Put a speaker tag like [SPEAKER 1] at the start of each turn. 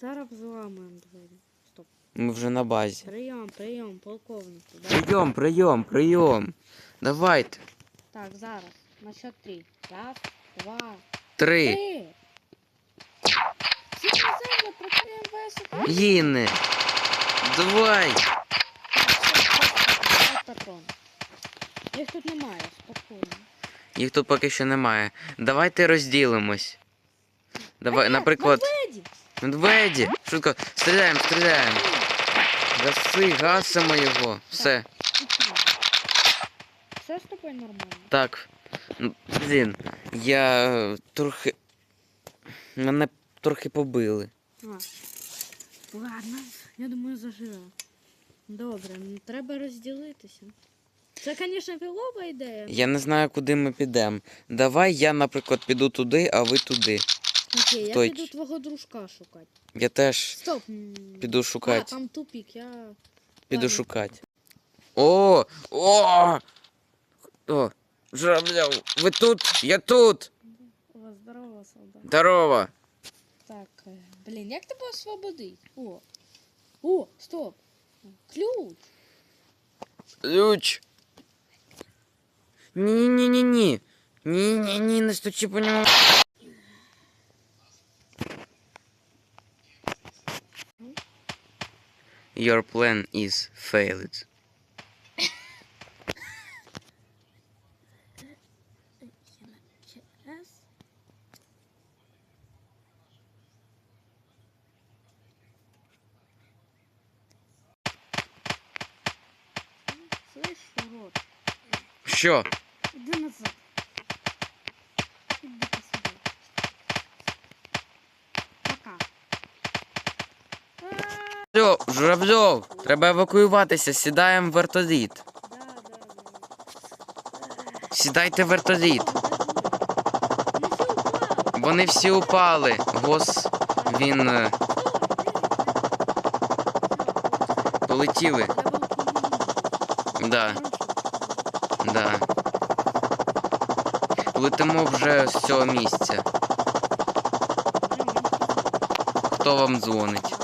[SPEAKER 1] Зараз взламуємо двері. Стоп.
[SPEAKER 2] Ми вже на базі.
[SPEAKER 1] Прийом, прийом, полковнику. Да?
[SPEAKER 2] Прийом, прийом, прийом. Давайте.
[SPEAKER 1] Так, зараз. На счет три. Раз, два,
[SPEAKER 2] Три.
[SPEAKER 1] три. Всі на землю, прикриємо.
[SPEAKER 2] Їни. Давай.
[SPEAKER 1] патрон. Їх тут немає, спокійно.
[SPEAKER 2] Їх тут поки що немає. Давайте розділимось. Давай, наприклад,
[SPEAKER 1] Медведі!
[SPEAKER 2] Медведі. Швидко, стріляємо, стріляємо. Гаси, гасимо його. Все.
[SPEAKER 1] Все з тобою нормально.
[SPEAKER 2] Так. Ну, Блін, я трохи. Мене трохи побили.
[SPEAKER 1] А. Ладно, я думаю, заживе. Добре, треба розділитися. Це, звісно, філова ідея.
[SPEAKER 2] Я не знаю, куди ми підемо. Давай я, наприклад, піду туди, а ви туди.
[SPEAKER 1] Окей, я
[SPEAKER 2] Той-
[SPEAKER 1] піду твого дружка шукати.
[SPEAKER 2] Я теж
[SPEAKER 1] Стоп. м,
[SPEAKER 2] піду
[SPEAKER 1] А,
[SPEAKER 2] шукати.
[SPEAKER 1] там тупік, я.
[SPEAKER 2] Піду
[SPEAKER 1] ладно.
[SPEAKER 2] шукати. О! О! О! Журавльов, ви тут? Я тут!
[SPEAKER 1] О, здорово, солдат.
[SPEAKER 2] Здорово!
[SPEAKER 1] Так, е, блін, як тебе освободить? О. О, стоп. Ключ.
[SPEAKER 2] Ключ! Ні-ні-ні-ні. Ні-ні-ні, не стучи по ньому. Your plan is failed.
[SPEAKER 1] Раз. Слышь, урод,
[SPEAKER 2] Що?
[SPEAKER 1] иди назад. Иди
[SPEAKER 2] Журавльов, Журавльов, треба евакуюватися, сідаємо в вертоліт.
[SPEAKER 1] Да, да, да.
[SPEAKER 2] Сідайте в вертоліт.
[SPEAKER 1] Все.
[SPEAKER 2] Вони всі упали. Гос, він е, полетіли. Да, да. Летимо вже з цього місця. Хто вам дзвонить?